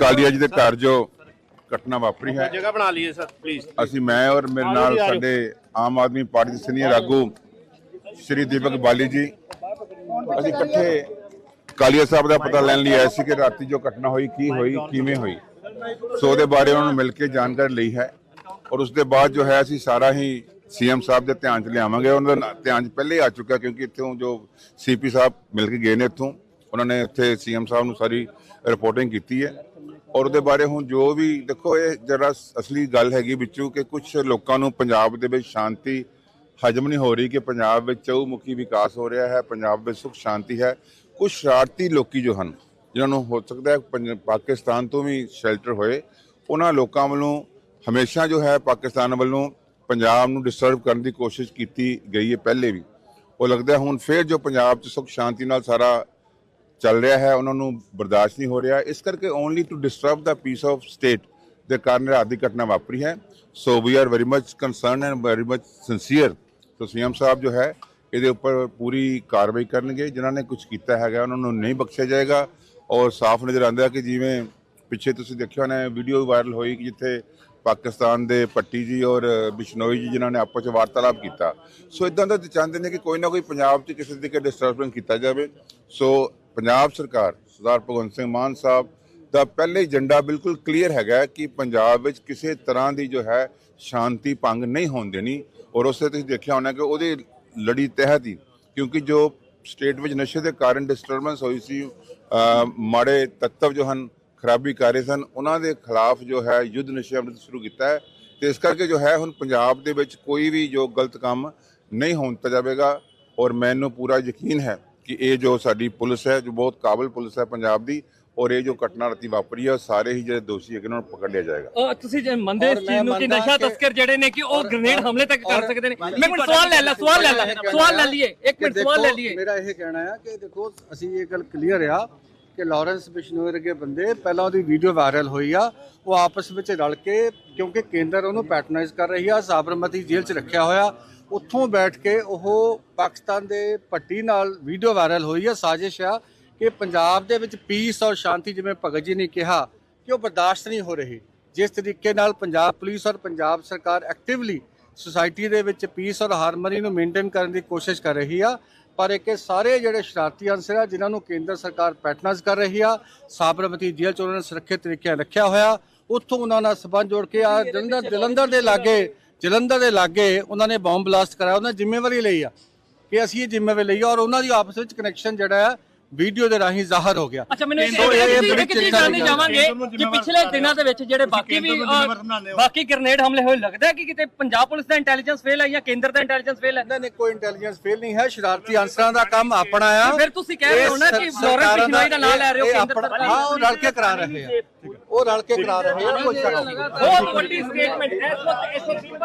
ਕਾਲੀਆ ਜੀ ਦੇ ਘਰ ਜੋ ਘਟਨਾ ਵਾਪਰੀ ਹੈ। ਜਗ੍ਹਾ ਬਣਾ ਲਈਏ ਸਰ ਪਲੀਜ਼ ਅਸੀਂ ਮੈਂ ਔਰ ਮੇਰੇ ਨਾਲ ਸਾਡੇ ਆਮ ਆਦਮੀ ਪਾਰਟੀ ਦੇ ਸੀਨੀਅਰ ਆਗੂ ਸ਼੍ਰੀ ਦੀਪਕ ਬਾਲੀ ਜੀ। ਅਸੀਂ ਇਕੱਠੇ ਕਾਲੀਆ ਸਾਹਿਬ ਦਾ ਪਤਾ ਲੈਣ ਲਈ ਆਏ ਸੀ ਕਿ ਰਾਤੀ ਜੋ ਘਟਨਾ ਹੋਈ ਕੀ ਹੋਈ ਕਿਵੇਂ ਹੋਈ। ਸੋ ਉਹਦੇ ਬਾਰੇ ਉਹਨਾਂ ਨੂੰ ਮਿਲ ਕੇ ਜਾਣਕਾਰੀ ਲਈ ਹੈ। ਔਰ ਉਸ ਦੇ ਬਾਅਦ ਜੋ ਹੈ ਅਸੀਂ ਸਾਰਾ ਹੀ ਸੀਐਮ ਸਾਹਿਬ ਦੇ ਧਿਆਨ 'ਚ ਲਿਆਵਾਂਗੇ। ਉਹਨਾਂ ਦਾ ਧਿਆਨ 'ਚ ਪਹਿਲੇ ਆ ਚੁੱਕਾ ਕਿਉਂਕਿ ਇੱਥੋਂ ਜੋ ਸੀਪੀ ਸਾਹਿਬ ਮਿਲ ਕੇ ਗਏ ਨੇ ਇੱਥੋਂ। ਉਹਨਾਂ ਨੇ ਇੱਥੇ ਸੀਐਮ ਸਾਹਿਬ ਨੂੰ ਸਾਰੀ ਰਿਪੋਰਟਿੰਗ ਕੀਤੀ ਹੈ। ਔਰ ਉਹਦੇ ਬਾਰੇ ਹੁਣ ਜੋ ਵੀ, ਦੇਖੋ ਇਹ ਜਰਾ ਅਸਲੀ ਗੱਲ ਹੈਗੀ ਵਿੱਚੋਂ ਕਿ ਕੁਝ ਲੋਕਾਂ ਨੂੰ ਪੰਜਾਬ ਦੇ ਵਿੱਚ ਸ਼ਾਂਤੀ ਹਜਮ ਨਹੀਂ ਹੋ ਰਹੀ ਕਿ ਪੰਜਾਬ ਵਿੱਚ ਚਹੁਮੁਖੀ ਵਿਕਾਸ ਹੋ ਰਿਹਾ ਹੈ, ਪੰਜਾਬ ਵਿੱਚ ਸੁਖ ਸ਼ਾਂਤੀ ਹੈ। ਕੁਝ ਸ਼ਰਾਰਤੀ ਲੋਕੀ ਜੋ ਹਨ, ਜਿਨ੍ਹਾਂ ਨੂੰ ਹੋ ਸਕਦਾ ਹੈ ਪੰਜ- ਪਾਕਿਸਤਾਨ ਤੋਂ ਵੀ ਸ਼ੈਲਟਰ ਹੋਏ, ਉਹਨਾਂ ਲੋਕਾਂ ਵੱਲੋਂ ਹਮੇਸ਼ਾ ਜੋ ਹੈ ਪਾਕਿਸਤਾਨ ਵੱਲੋਂ ਪੰਜਾਬ ਨੂੰ ਡਿਸਟਰਬ ਕਰਨ ਦੀ ਕੋਸ਼ਿਸ਼ ਕੀਤੀ ਗਈ ਹੈ ਪਹਿਲੇ ਵੀ। ਉਹ ਲੱਗਦਾ ਹੁਣ ਫੇਰ ਜੋ ਪੰਜਾਬ 'ਚ ਸੁਖ ਸ਼ਾਂਤੀ ਨਾਲ ਸਾਰਾ ਚੱਲ ਰਿਹਾ ਹੈ, ਉਹਨਾਂ ਨੂੰ ਬਰਦਾਸ਼ਤ ਨਹੀਂ ਹੋ ਰਿਹਾ। ਇਸ ਕਰਕੇ ਓਨਲੀ ਟੂ ਡਿਸਟਰਬ ਦਾ ਪੀਸ ਆਫ ਸਟੇਟ ਦੇ ਕਾਰਨ ਰਾਤ ਦੀ ਘਟਨਾ ਵਾਪਰੀ ਹੈ। So we are very much concern and very much sincere so CM ਸਾਹਿਬ ਜੋ ਹੈ, ਇਹਦੇ ਉੱਪਰ ਪੂਰੀ ਕਾਰਵਾਈ ਕਰਨਗੇ। ਜਿਨ੍ਹਾਂ ਨੇ ਕੁਝ ਕੀਤਾ ਹੈਗਾ, ਉਹਨਾਂ ਨੂੰ ਨਹੀਂ ਬਖਸ਼ਿਆ ਜਾਏਗਾ। ਔਰ ਸਾਫ਼ ਨਜ਼ਰ ਆਉਂਦਾ ਕਿ ਜਿਵੇਂ ਪਿੱਛੇ ਤੁਸੀਂ ਦੇਖਿਆ ਹੋਣਾ ਵੀਡੀਓ ਵਾਇਰਲ ਹੋਈ ਕਿ ਜਿੱਥੇ ਪਾਕਿਸਤਾਨ ਦੇ ਪੱਟੀ ਜੀ ਔਰ ਬਿਸ਼ਨੋਈ ਜੀ ਜਿਨ੍ਹਾਂ ਨੇ ਆਪਸ ਵਿੱਚ ਵਾਰਤਾਲਾਪ ਕੀਤਾ। ਸੋ ਇਦਾਂ ਦਾ ਚਾਹੁੰਦੇ ਨੇ ਕਿ ਕੋਈ ਨਾ ਕੋਈ ਪੰਜਾਬ 'ਚ ਕਿਸੇ ਤਰੀਕੇ ਡਿਸਟਰਬੈਂਸ ਕੀਤਾ ਜਾਵੇ। ਸੋ ਪੰਜਾਬ ਸਰਕਾਰ, ਸਰਦਾਰ ਭਗਵੰਤ ਸਿੰਘ ਮਾਨ ਸਾਹਿਬ ਦਾ ਪਹਿਲੇ ਏਜੰਡਾ ਬਿਲਕੁਲ ਕਲੀਅਰ ਹੈਗਾ ਕਿ ਪੰਜਾਬ ਵਿੱਚ ਕਿਸੇ ਤਰ੍ਹਾਂ ਦੀ ਜੋ ਹੈ ਸ਼ਾਂਤੀ ਭੰਗ ਨਹੀਂ ਹੋਣ ਦੇਣੀ ਔਰ ਉਸੇ ਤੁਸੀਂ ਦੇਖਿਆ ਹੋਣਾ ਕਿ ਉਹਦੀ ਲੜੀ ਤਹਿਤ ਹੀ, ਕਿਉਂਕਿ ਜੋ ਸਟੇਟ ਵਿੱਚ ਨਸ਼ੇ ਦੇ ਕਾਰਨ ਡਿਸਟਰਬੈਂਸ ਹੋਈ ਸੀ ਮਾੜੇ ਤੱਤਵ ਜੋ ਹਨ, ਖਰਾਬੀ ਕਰ ਰਹੇ ਸਨ, ਉਹਨਾਂ ਦੇ ਖਿਲਾਫ ਜੋ ਹੈ ਯੁੱਧ ਨਸ਼ੇ ਅੰਮ੍ਰਿਤ ਸ਼ੁਰੂ ਕੀਤਾ ਹੈ ਤੇ ਇਸ ਕਰਕੇ ਜੋ ਹੈ ਹੁਣ ਪੰਜਾਬ ਦੇ ਵਿੱਚ ਕੋਈ ਵੀ ਜੋ ਗਲਤ ਕੰਮ ਨਹੀਂ ਹੋਣ ਦਿੱਤਾ ਜਾਵੇਗਾ ਔਰ ਮੈਨੂੰ ਪੂਰਾ ਯਕੀਨ ਹੈ ਕਿ ਇਹ ਜੋ ਸਾਡੀ ਪੁਲਿਸ ਹੈ ਜੋ ਬਹੁਤ ਕਾਬਲ ਪੁਲਿਸ ਹੈ ਪੰਜਾਬ ਦੀ ਔਰ ਇਹ ਜੋ ਘਟਨਾ ਰਾਤੀ ਵਾਪਰੀ ਹੈ ਸਾਰੇ ਹੀ ਜਿਹੜੇ ਦੋਸ਼ੀ ਹੈਗੇ ਉਹਨਾਂ ਨੂੰ ਪਕੜ ਲਿਆ ਜਾਏਗਾ। ਤੁਸੀਂ ਜੇ ਮੰਨਦੇ ਇਸ ਚੀਜ਼ ਨੂੰ ਕਿ ਨਸ਼ਾ ਤਸਕਰ ਜਿਹੜੇ ਨੇ ਕਿ ਉਹ ਗ੍ਰੇਨੇਡ ਹਮਲੇ ਤੱਕ ਕਰ ਸਕਦੇ ਨੇ? ਮੈਂ- ਮਿੰਟ ਸਵਾਲ ਲੈ ਲੈ ਸਵਾਲ ਲੈ ਲੈ ਸਵਾਲ ਲੈ ਲਈਏ ਇੱਕ ਮਿੰਟ ਸਵਾਲ ਲੈ ਲਈਏ। ਮੇਰਾ ਇਹ ਕਹਿਣਾ ਹੈ ਕਿ ਦੇਖੋ ਅਸੀਂ ਇਹ ਗੱਲ ਕਲੀਅਰ ਆ ਕਿ ਲਾਰੈਂਸ ਬਿਸ਼ਨੋਈ ਵਰਗੇ ਬੰਦੇ ਪਹਿਲਾਂ ਉਹਦੀ ਵੀਡੀਓ ਵਾਇਰਲ ਹੋਈ ਆ, ਉਹ ਆਪਸ ਵਿੱਚ ਰਲ ਕੇ, ਕਿਉਂਕਿ ਕੇਂਦਰ ਉਹਨੂੰ ਪੈਟਰਨਾਈਜ਼ ਕਰ ਰਹੀ ਆ, ਸਾਬਰਮਤੀ ਜੇਲ੍ਹ 'ਚ ਰੱਖਿਆ ਹੋਇਆ। ਉੱਥੋਂ ਬੈਠ ਕੇ ਉਹ ਪਾਕਿਸਤਾਨ ਦੇ ਪੱਟੀ ਨਾਲ ਵੀਡੀਓ ਵਾਇਰਲ ਹੋਈ ਆ, ਸਾਜ਼ਿਸ਼ ਆ ਕਿ ਪੰਜਾਬ ਦੇ ਵਿੱਚ ਪੀਸ ਔਰ ਸ਼ਾਂਤੀ ਜਿਵੇਂ ਭਗਤ ਜੀ ਨੇ ਕਿਹਾ ਕਿ ਉਹ ਬਰਦਾਸ਼ਤ ਨਹੀਂ ਹੋ ਰਹੀ। ਜਿਸ ਤਰੀਕੇ ਨਾਲ ਪੰਜਾਬ ਪੁਲਿਸ ਔਰ ਪੰਜਾਬ ਸਰਕਾਰ ਐਕਟਿਵਲੀ ਸੁਸਾਇਟੀ ਦੇ ਵਿੱਚ ਪੀਸ ਔਰ ਹਾਰਮਨੀ ਨੂੰ ਮੇਨਟੇਨ ਕਰਨ ਦੀ ਕੋਸ਼ਿਸ਼ ਕਰ ਰਹੀ ਆ ਪਰ ਇੱਕ ਇਹ ਸਾਰੇ ਜਿਹੜੇ ਸ਼ਰਾਰਤੀ ਅੰਸਰ ਆ ਜਿਨ੍ਹਾਂ ਨੂੰ ਕੇਂਦਰ ਸਰਕਾਰ ਪੈਟਰਨਾਈਜ਼ ਕਰ ਰਹੀ ਆ ਸਾਬਰਮਤੀ ਜੇਲ੍ਹ ਚ ਉਹਨਾਂ ਨੇ ਸੁਰੱਖਿਅਤ ਤਰੀਕੇ ਨਾਲ ਰੱਖਿਆ ਹੋਇਆ ਉੱਥੋਂ ਉਹਨਾਂ ਨਾਲ ਸਬੰਧ ਜੋੜ ਕੇ ਆ ਜਲੰਧਰ ਜਲੰਧਰ ਦੇ ਲਾਗੇ ਜਲੰਧਰ ਦੇ ਲਾਗੇ ਉਹਨਾਂ ਨੇ ਬੰਬ ਬਲਾਸਟ ਕਰਾਇਆ ਉਹਨਾਂ ਨੇ ਜ਼ਿੰਮੇਵਾਰੀ ਲਈ ਆ ਕਿ ਅਸੀਂ ਇਹ ਜ਼ਿੰਮੇਵਾਰੀ ਲਈ ਆ ਔਰ ਉਹਨਾਂ ਦੀ ਆਪਸ ਵਿੱਚ ਕਨੈਕਸ਼ਨ ਜਿਹੜਾ ਹੈ ਵੀਡੀਓ ਦੇ ਰਾਹੀਂ ਜ਼ਾਹਰ ਹੋ ਗਿਆ। ਅੱਛਾ ਮੈਨੂੰ ਇੱਕ ਚੀਜ਼ ਜਾਣਨੀ ਚਾਹਾਂਗੇ ਕਿ ਪਿਛਲੇ ਦਿਨਾਂ ਦੇ ਵਿੱਚ ਜਿਹੜੇ ਬਾਕੀ ਵੀ ਬਾਕੀ ਗ੍ਰੇਨੇਡ ਹਮਲੇ ਹੋਏ ਲੱਗਦਾ ਹੈ ਕਿ ਕਿਤੇ ਪੰਜਾਬ ਪੁਲਿਸ ਦਾ ਇੰਟੈਲੀਜੈਂਸ ਫੇਲ ਹੈ ਜਾਂ ਕੇਂਦਰ ਦਾ ਇੰਟੈਲੀਜੈਂਸ ਫੇਲ ਹੈ? ਇਹਨਾਂ ਨੇ ਕੋਈ ਇੰਟੈਲੀਜੈਂਸ ਫੇਲ ਨਹੀਂ ਹੈ। ਸ਼ਰਾਰਤੀ ਅੰਸਰਾਂ ਦਾ ਕੰਮ ਆਪਣਾ ਆ। ਫਿਰ ਤੁਸੀਂ ਕਹਿ ਰਹੇ ਹੋ ਨਾ ਕਿ ਇਹ ਲਾਰੈਂਸ ਸਰਕਾਰਾਂ ਬਿਸ਼ਨੋਈ ਦਾ ਨਾਂ ਲੈ ਰਹੇ ਹੋ ਕੇਂਦਰ ਸਰਕਾਰ ਹਾਂ ਉਹ ਰਲ ਕੇ ਕਰਾ ਰਹੇ ਆ। ਉਹ ਰਲ ਕੇ ਕਰਾ ਰਹੇ ਆ ਕੋਈ ਸ਼ੱਕ ਨਹੀਂ ਬਹੁਤ ਵੱਡੀ ਸਟੇਟਮੈਂਟ ਇਸ ਵਕਤ ਵਕਤ